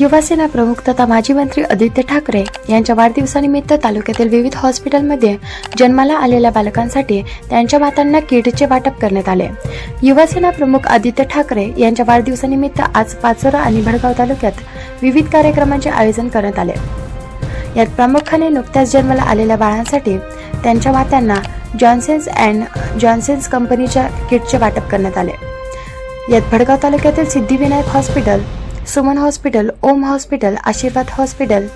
युवासेना प्रमुख तथा माजी मंत्री आदित्य ठाकरे यांच्या वाढदिवसानिमित्त तालुक्यातील विविध हॉस्पिटलमध्ये जन्माला आलेल्या बालकांसाठी त्यांच्या मातांना किटचे वाटप करण्यात आले. युवासेना प्रमुख आदित्य ठाकरे यांच्या वाढदिवसानिमित्त आज पाचोरा आणि भडगाव तालुक्यात विविध कार्यक्रमांचे आयोजन करण्यात आले. यात प्रामुख्याने नुकत्याच जन्माला आलेल्या बाळांसाठी त्यांच्या मात्यांना जॉन्सन्स अँड जॉन्सन्स कंपनीच्या किटचे वाटप करण्यात आले. यात भडगाव तालुक्यातील Siddhivinayak hospital Suman hospital Om hospital Ashirwad hospital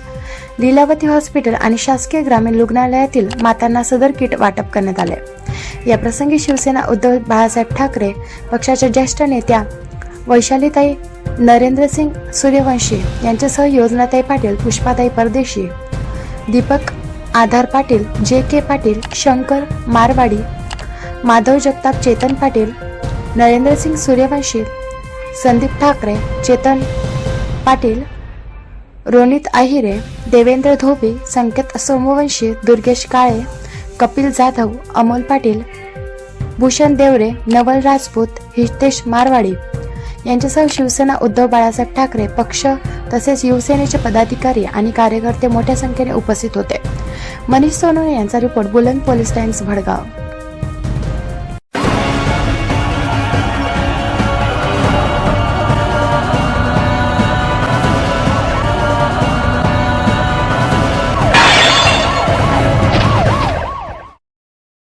Lilavati hospital आणि शासकीय ग्रामीण रुग्णालयातील मातांना सदर किट वाटप करण्यात आले. या प्रसंगी शिवसेना उद्धव बाळासाहेब ठाकरे पक्षाच्या ज्येष्ठ नेत्या वैशालीताई नरेंद्रसिंग सूर्यवंशी यांच्यासह योजनाताई पाटील पुष्पाताई परदेशी दीपक आधार पाटील जे के पाटील शंकर मारवाडी माधव जगताप चेतन पाटील नरेंद्रसिंग सूर्यवंशी संदीप ठाकरे चेतन पाटील रोनित आहिरे देवेंद्र धोबी संकेत सोमवंशी दुर्गेश काळे कपिल जाधव अमोल पाटील भूषण देवरे नवल राजपूत हितेश मारवाडी यांच्यासह शिवसेना उद्धव बाळासाहेब ठाकरे पक्ष तसेच शिवसेनेचे पदाधिकारी आणि कार्यकर्ते मोठ्या संख्येने उपस्थित होते. मनीष सोनवणे यांचा रिपोर्ट बुलंद पोलीस टाइम्स भडगाव.